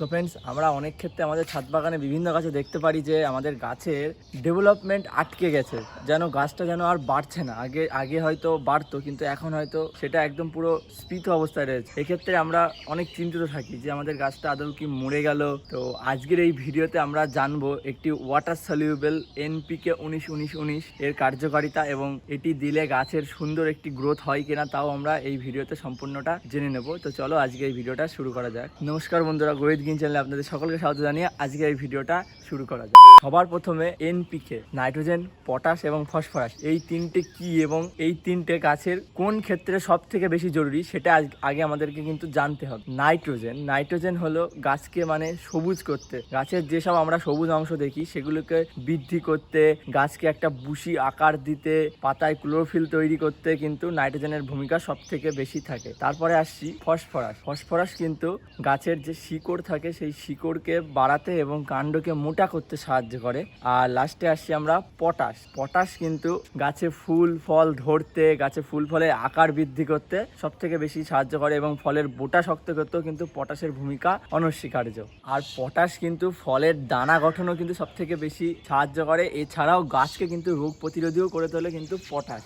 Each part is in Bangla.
তো ফ্রেন্ডস আমরা অনেক ক্ষেত্রে আমাদের ছাদ বাগানে বিভিন্ন গাছে দেখতে পারি যে আমাদের গাছের ডেভেলপমেন্ট আটকে গেছে। যেন গাছটা যেন আর বাড়ছে না। আগে আগে হয়তো বাড়তো, কিন্তু এখন হয়তো সেটা একদম পুরো স্ফীত অবস্থায় রয়েছে। এক্ষেত্রে আমরা অনেক চিন্তিত থাকি যে আমাদের গাছটা আদৌ কি মরে গেল। তো আজকের এই ভিডিওতে আমরা জানব একটি ওয়াটার সলিউবেল এনপিকে উনিশ উনিশ উনিশ এর কার্যকারিতা এবং এটি দিলে গাছের সুন্দর একটি গ্রোথ হয় কিনা তাও আমরা এই ভিডিওতে সম্পূর্ণটা জেনে নেব। তো চলো আজকে এই ভিডিওটা শুরু করা যাক। নমস্কার বন্ধুরা গোহিত গিন চ্যানেলে আপনাদের সকলকে স্বাগত জানিয়ে আজকে এই ভিডিওটা শুরু করা যায় সবার প্রথমে এনপিকে নাইট্রোজেন পটাশ এবং ফসফরাস এই তিনটে কি এবং এই তিনটে গাছের কোন ক্ষেত্রে সব থেকে বেশি জরুরি সেটা আগে আমাদেরকে কিন্তু জানতে হবে। নাইট্রোজেন নাইট্রোজেন হলো গাছকে মানে সবুজ করতে। গাছের যেসব আমরা সবুজ অংশ দেখি, সেগুলোকে বৃদ্ধি করতে, গাছকে একটা বুশি আকার দিতে, পাতায় ক্লোরোফিল তৈরি করতে কিন্তু নাইট্রোজেনের ভূমিকা সব থেকে বেশি থাকে। তারপরে আসছি ফসফরাস ফসফরাস কিন্তু গাছের যে শিকড় থাকে সেই শিকড়কে বাড়াতে এবং কাণ্ডকে মোটা করতে সাহায্য করে। আর লাস্টে আসছি আমরা পটাশ। পটাশ কিন্তু গাছে ফুল, ফল ধরতে, গাছে ফুল ফলের আকার বৃদ্ধি করতে সব থেকে বেশি সাহায্য করে এবং ফলের বোটা শক্ত করতেও কিন্তু পটাশের ভূমিকা অনস্বীকার্য। আর পটাশ কিন্তু ফলের দানা গঠনও কিন্তু সব থেকে বেশি সাহায্য করে। এছাড়াও গাছকে কিন্তু রোগ প্রতিরোধীও করে তোলে কিন্তু পটাশ।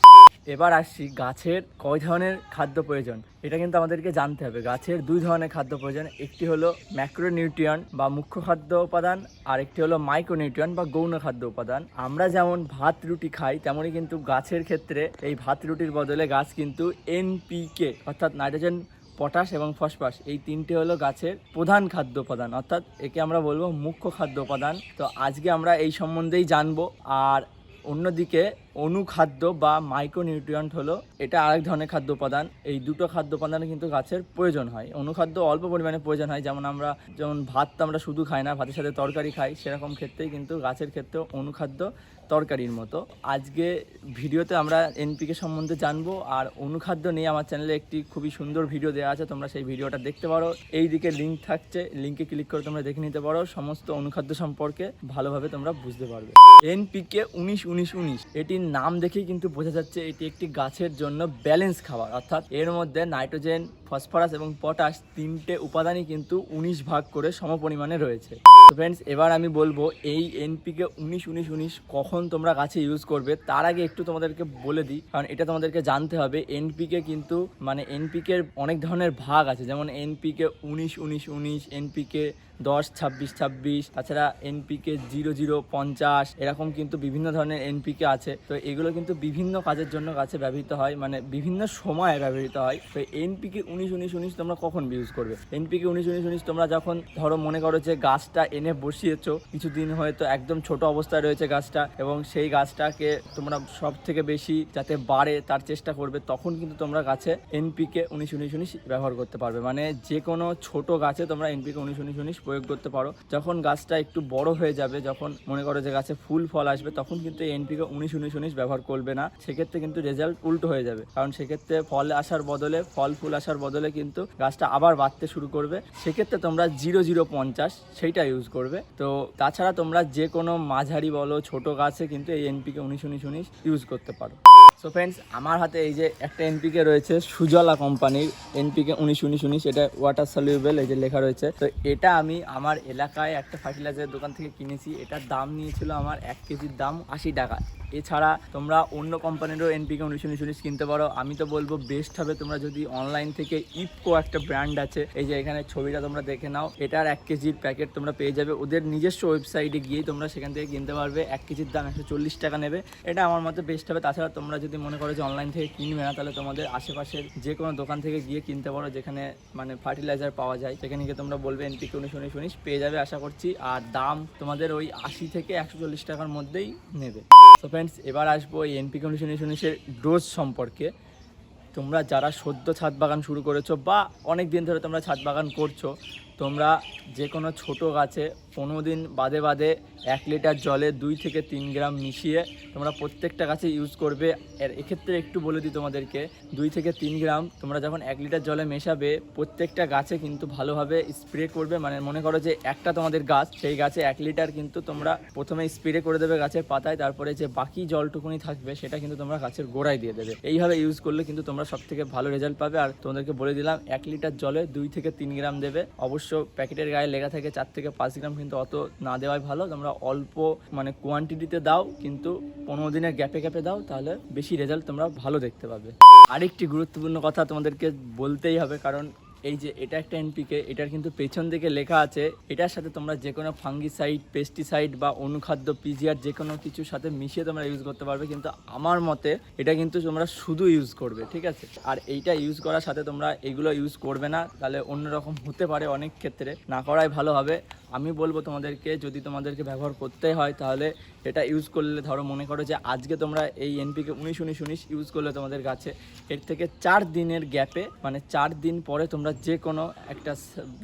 এবার আসছি গাছের কয় ধরনের খাদ্য প্রয়োজন? এটা কিন্তু আমাদেরকে জানতে হবে। গাছের দুই ধরনের খাদ্য প্রয়োজন। একটি হলো ম্যাক্রোনিউট্রিয়ন বা মুখ্য খাদ্য উপাদান আর একটি হলো মাইক্রোনিউট্রিয়ন বা গৌণ খাদ্য উপাদান। আমরা যেমন ভাত, রুটি খাই, তেমনই কিন্তু গাছের ক্ষেত্রে এই ভাত, রুটির বদলে গাছ কিন্তু এনপিকে অর্থাৎ নাইট্রোজেন পটাশ এবং ফসফরাস এই তিনটি হলো গাছের প্রধান খাদ্য উপাদান। অর্থাৎ একে আমরা বলব মুখ্য খাদ্য উপাদান। তো আজকে আমরা এই সম্বন্ধেই জানব। আর অন্যদিকে অনুখাদ্য বা মাইক্রোনিউট্রিয়েন্ট হলো, এটা আরেক ধরনের খাদ্য উপাদান। এই দুটো খাদ্য উপাদানে কিন্তু গাছের প্রয়োজন হয়। অনুখাদ্য অল্প পরিমাণে প্রয়োজন হয়। যেমন আমরা, যেমন ভাত তো আমরা শুধু খাই না, ভাতের সাথে তরকারি খাই, সেরকম ক্ষেত্রেই কিন্তু গাছের ক্ষেত্রেও অনুখাদ্য তরকারির মতো। আজকে ভিডিওতে আমরা এনপিকে সম্বন্ধে জানব, আর অনুখাদ্য নিয়ে আমার চ্যানেলে একটি খুবই সুন্দর ভিডিও দেওয়া আছে, তোমরা সেই ভিডিওটা দেখতে পারো। এই দিকে লিঙ্ক থাকছে লিঙ্কে ক্লিক করে তোমরা দেখে নিতে পারো। সমস্ত অনুখাদ্য সম্পর্কে ভালোভাবে তোমরা বুঝতে পারবে। এনপিকে উনিশ উনিশ উনিশ এটির নাম দেখেই কিন্তু বোঝা যাচ্ছে এটি একটি গাছের জন্য ব্যালেন্স খাবার। অর্থাৎ এর মধ্যে নাইট্রোজেন, ফসফরাস এবং পটাশ তিনটে উপাদানই কিন্তু উনিশ ভাগ করে সমপরিমাণে রয়েছে। তো ফ্রেন্ডস এবার আমি বলব এই এনপিকে উনিশ উনিশ উনিশ কখন তোমরা গাছে ইউজ করবে, তার আগে একটু তোমাদেরকে বলে দিই, কারণ এটা তোমাদেরকে জানতে হবে এনপিকে কিন্তু মানে এনপিকে অনেক ধরনের ভাগ আছে, যেমন এনপিকে উনিশ উনিশ উনিশ এনপিকে দশ, ছাব্বিশ ছাব্বিশ, তাছাড়া এনপিকে জিরো জিরো পঞ্চাশ, এরকম কিন্তু বিভিন্ন ধরনের এনপিকে আছে, তো এগুলো কিন্তু বিভিন্ন কাজের জন্য গাছে ব্যবহৃত হয় মানে বিভিন্ন সময়ে ব্যবহৃত হয়, তো এনপিকে উনিশ উনিশ উনিশ তোমরা কখন ইউজ করবে? এনপিকে উনিশ উনিশ উনিশ তোমরা যখন ধরো মনে করো যে গাছটা এনে বসিয়েছো। কিছুদিন হয়তো একদম ছোট অবস্থায় রয়েছে গাছটা এবং সেই গাছটাকে তোমরা সব থেকে বেশি যাতে বাড়ে তার চেষ্টা করবে, তখন কিন্তু তোমরা গাছে এনপিকে উনিশ উনিশ উনিশ ব্যবহার করতে পারবে। মানে যে কোনো ছোট গাছে তোমরা এনপিকে উনিশ উনিশ উনিশ প্রয়োগ করতে পারো। যখন গাছটা একটু বড় হয়ে যাবে, যখন মনে করো যে গাছে ফুল ফল আসবে, তখন কিন্তু এনপিকে উনিশ উনিশ উনিশ ব্যবহার করবে না। সেক্ষেত্রে কিন্তু রেজাল্ট উল্টো হয়ে যাবে। কারণ সেক্ষেত্রে ফল আসার বদলে, ফল ফুল আসার বদলে কিন্তু গাছটা আবার বাড়তে শুরু করবে। সেক্ষেত্রে তোমরা জিরো জিরো পঞ্চাশ, সেইটা ইউজ করবে। তো তাছাড়া তোমরা যে কোনো মাঝারি বলো, ছোট গাছে কিন্তু এই এনপিকে উনিশ উনিশ উনিশ ইউজ করতে পারো। সো ফ্রেন্ডস আমার হাতে এই যে একটা এনপিকে রয়েছে, সুজলা কোম্পানির এনপিকে উনিশ উনিশ উনিশ, এটা ওয়াটার সলিউবেল এই যে লেখা রয়েছে। তো এটা আমি আমার এলাকায় একটা ফার্টিলাইজারের দোকান থেকে কিনেছি, এটার দাম নিয়েছিল আমার এক কেজির দাম আশি টাকা। এছাড়া তোমরা অন্য কোম্পানিরও এনপিকে উনিশ উনিশ উনিশ কিনতে পারো। আমি তো বলব বেস্ট হবে তোমরা যদি অনলাইন থেকে ইফকো একটা ব্র্যান্ড আছে। এই যে এখানে ছবিটা তোমরা দেখে নাও। এটার এক কেজির প্যাকেট তোমরা পেয়ে যাবে। ওদের নিজস্ব ওয়েবসাইটে গিয়েই তোমরা সেখান থেকে কিনতে পারবে। এক কেজির দাম একশো চল্লিশ টাকা নেবে। এটা আমার মতে বেস্ট হবে। তাছাড়া তোমরা যদি মনে করো যে অনলাইন থেকে কিনবে না, তাহলে তোমাদের আশেপাশের যে কোনো দোকান থেকে গিয়ে কিনতে পারো, যেখানে মানে ফার্টিলাইজার পাওয়া যায়। সেখানে গিয়ে তোমরা বলবে এনপিকে উনিশ উনিশ উনিশ পেয়ে যাবে আশা করছি। আর দাম তোমাদের ওই আশি থেকে একশো চল্লিশ টাকার মধ্যেই নেবে। তো ফ্রেন্ডস এবার আসব এই এনপি কন্ডিশনেশনের ডোজ সম্পর্কে। তোমরা যারা সদ্য ছাদ বাগান শুরু করেছ বা অনেক দিন ধরে তোমরা ছাদ বাগান করছ তোমরা যে কোনো ছোটো গাছে পনেরো দিন বাদে বাদে এক লিটার জলে দুই থেকে তিন গ্রাম মিশিয়ে তোমরা প্রত্যেকটা গাছে ইউজ করবে। এর এক্ষেত্রে একটু বলে দিই তোমাদেরকে, দুই থেকে তিন গ্রাম তোমরা যখন এক লিটার জলে মেশাবে, প্রত্যেকটা গাছে কিন্তু ভালোভাবে স্প্রে করবে। মানে মনে করো যে একটা তোমাদের গাছ, সেই গাছে এক লিটার কিন্তু তোমরা প্রথমে স্প্রে করে দেবে গাছের পাতায়, তারপরে যে বাকি জলটুকুনি থাকবে সেটা কিন্তু তোমরা গাছের গোড়ায় দিয়ে দেবে। এইভাবে ইউজ করলে কিন্তু তোমরা সব থেকে ভালো রেজাল্ট পাবে। আর তোমাদেরকে বলে দিলাম, এক লিটার জলে দুই থেকে তিন গ্রাম দেবে। অবশ্যই অবশ্য প্যাকেটের গায়ে লেখা থাকে চার থেকে পাঁচ গ্রাম, কিন্তু অত না দেওয়াই ভালো। তোমরা অল্প মানে কোয়ান্টিটিতে দাও, কিন্তু পনেরো দিনের গ্যাপে গ্যাপে দাও, তাহলে বেশি রেজাল্ট তোমরা ভালো দেখতে পাবে। আরেকটি গুরুত্বপূর্ণ কথা তোমাদেরকে বলতেই হবে, কারণ এই যে এটা একটা এনপিকে, এটার কিন্তু পেছন দিকে লেখা আছে, এটার সাথে তোমরা যে কোনো ফাঙ্গিসাইড, পেস্টিসাইড বা অনুখাদ্য, পিজিআর যে কোনো কিছুর সাথে মিশিয়ে তোমরা ইউজ করতে পারবে, কিন্তু আমার মতে এটা কিন্তু তোমরা শুধু ইউজ করবে, ঠিক আছে? আর এইটা ইউজ করার সাথে তোমরা এগুলো ইউজ করবে না, তাহলে অন্যরকম হতে পারে অনেক ক্ষেত্রে, না করাই ভালো হবে। আমি বলব তোমাদেরকে, যদি তোমাদেরকে ব্যবহার করতে হয় তাহলে এটা ইউজ করলে, ধরো মনে করো যে আজকে তোমরা এই এনপিকে উনিশ উনিশ উনিশ ইউজ করলে তোমাদের গাছে এর থেকে চার দিনের গ্যাপে মানে চার দিন পরে তোমরা যে কোনো একটা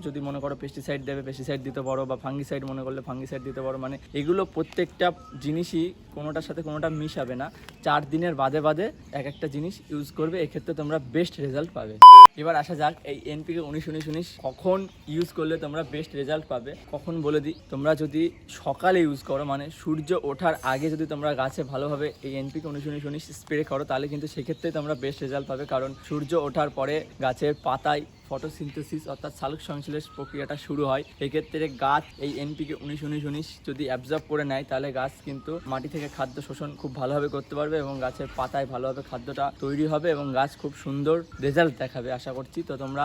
যদি মনে করো পেস্টিসাইড দেবে পেস্টিসাইড দিতে পারো বা ফাঙ্গিসাইড মনে করলে ফাঙ্গিসাইড দিতে পারো মানে এগুলো প্রত্যেকটা জিনিসই কোনোটার সাথে কোনোটা মিশাবে না। চার দিনের বাদে বাদে এক একটা জিনিস ইউজ করবে, এক্ষেত্রে তোমরা বেস্ট রেজাল্ট পাবে। এবার আসা যাক, এই এনপিকে উনিশ উনিশ উনিশ কখন ইউজ করলে তোমরা বেস্ট রেজাল্ট পাবে? কখন বলে দিই, তোমরা যদি সকালে ইউজ করো মানে সূর্য ওঠার আগে যদি তোমরা গাছে ভালোভাবে এই এনপিকে উনিশ উনিশ উনিশ স্প্রে করো, তাহলে কিন্তু সেক্ষেত্রে তোমরা বেস্ট রেজাল্ট পাবে। কারণ সূর্য ওঠার পরে গাছের পাতায় ফটোসিনথেসিস অর্থাৎ সালোক সংশ্লেষ প্রক্রিয়াটা শুরু হয়। এক্ষেত্রে গাছ এই এনপিকে উনিশ উনিশ উনিশ যদি অ্যাবজর্ব করে নেয়, তাহলে গাছ কিন্তু মাটি থেকে খাদ্য শোষণ খুব ভালোভাবে করতে পারবে এবং গাছের পাতায় ভালোভাবে খাদ্যটা তৈরি হবে এবং গাছ খুব সুন্দর রেজাল্ট দেখাবে আশা করছি। তো তোমরা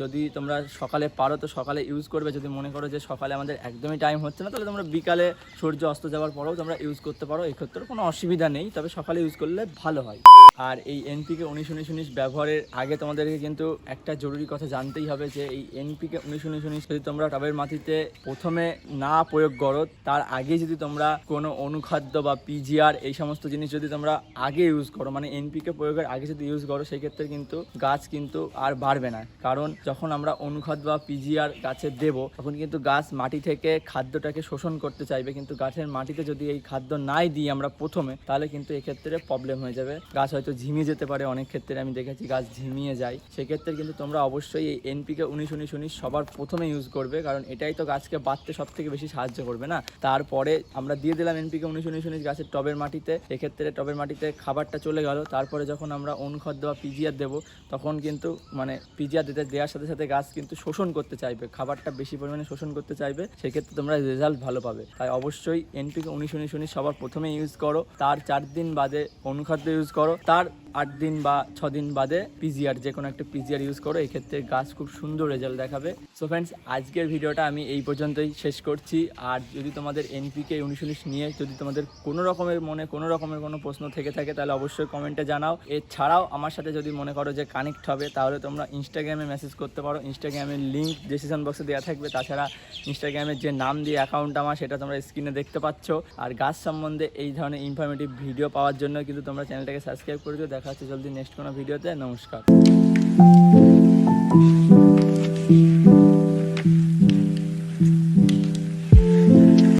যদি তোমরা সকালে পারো, তো সকালে ইউজ করবে। যদি মনে করো যে সকালে আমাদের একদমই টাইম হচ্ছে না, তাহলে তোমরা বিকালে সূর্য অস্ত যাওয়ার পরেও তোমরা ইউজ করতে পারো। এক্ষেত্রে কোনো অসুবিধা নেই, তবে সকালে ইউজ করলে ভালো হয়। আর এই এনপিকে উনিশ উনিশ উনিশ ব্যবহারের আগে তোমাদেরকে কিন্তু একটা জরুরি কথা জানতেই হবে যে এই এনপিকে উনিশ উনিশ উনিশ যদি তোমরা টবের মাটিতে প্রথমে না প্রয়োগ করো, তার আগে যদি তোমরা কোনো অনুখাদ্য বা পিজিআর এই সমস্ত জিনিস যদি তোমরা আগে ইউজ করো মানে এনপিকে প্রয়োগের আগে যদি ইউজ করো, সেই ক্ষেত্রে কিন্তু গাছ কিন্তু আর বাড়বে না। কারণ যখন আমরা অনুখাদ্য বা পিজিআর গাছে দেব, তখন কিন্তু গাছ মাটি থেকে খাদ্যটাকে শোষণ করতে চাইবে। কিন্তু গাছের মাটিতে যদি এই খাদ্য নাই দিই আমরা প্রথমে, তাহলে কিন্তু এক্ষেত্রে প্রবলেম হয়ে যাবে। গাছ হয়তো ঝিমিয়ে যেতে পারে, অনেক ক্ষেত্রে আমি দেখেছি গাছ ঝিমিয়ে যায়। সেক্ষেত্রে কিন্তু তোমরা অবশ্যই এই এনপিকে উনিশ উনিশ উনিশ সবার প্রথমে ইউজ করবে, কারণ এটাই তো গাছকে বাড়তে সব থেকে বেশি সাহায্য করবে না? তারপরে আমরা দিয়ে দিলাম এনপিকে উনিশ উনিশ উনিশ গাছের টবের মাটিতে, এক্ষেত্রে টবের মাটিতে খাবারটা চলে গেল। তারপরে যখন আমরা অনুখাদ্য বা পিজিআর দেবো, তখন কিন্তু মানে পিজিআর দিতে দেওয়ার সাথে সাথে গাছ কিন্তু শোষণ করতে চাইবে, খাবারটা বেশি পরিমাণে শোষণ করতে চাইবে, সেক্ষেত্রে তোমরা রেজাল্ট ভালো পাবে। তাই অবশ্যই এনপিকে উনিশ উনিশ উনিশ সবার প্রথমে ইউজ করো, তার চার দিন বাদে অনুখাদ্য ইউজ করো, তার আট দিন বা ছ দিন বাদে পিজিআর যে কোনো একটা পিজিআর ইউজ করো, এক্ষেত্রে গাছ খুব সুন্দর রেজাল্ট দেখাবে। সো ফ্রেন্ডস আজকের ভিডিওটা আমি এই পর্যন্তই শেষ করছি। আর যদি তোমাদের এনপিকে উনিশ নিয়ে যদি তোমাদের কোনো রকমের মনে, কোনো রকমের কোনো প্রশ্ন থেকে থাকে, তাহলে অবশ্যই কমেন্টে জানাও। এছাড়াও আমার সাথে যদি মনে করো যে কানেক্ট হবে, তাহলে তোমরা ইনস্টাগ্রামে মেসেজ করতে পারো। ইনস্টাগ্রামের লিঙ্ক ডিসিশন বক্সে দেওয়া থাকবে। তাছাড়া ইনস্টাগ্রামের যে নাম দিয়ে অ্যাকাউন্ট আমার, সেটা তোমরা স্ক্রিনে দেখতে পাচ্ছ। আর গাছ সম্বন্ধে এই ধরনের ইনফরমেটিভ ভিডিও পাওয়ার জন্য কিন্তু তোমরা চ্যানেলটাকে সাবস্ক্রাইব করে দিও। দেখা হচ্ছে জলদি নেক্সট কোনো ভিডিওতে নমস্কার। Mm-hmm.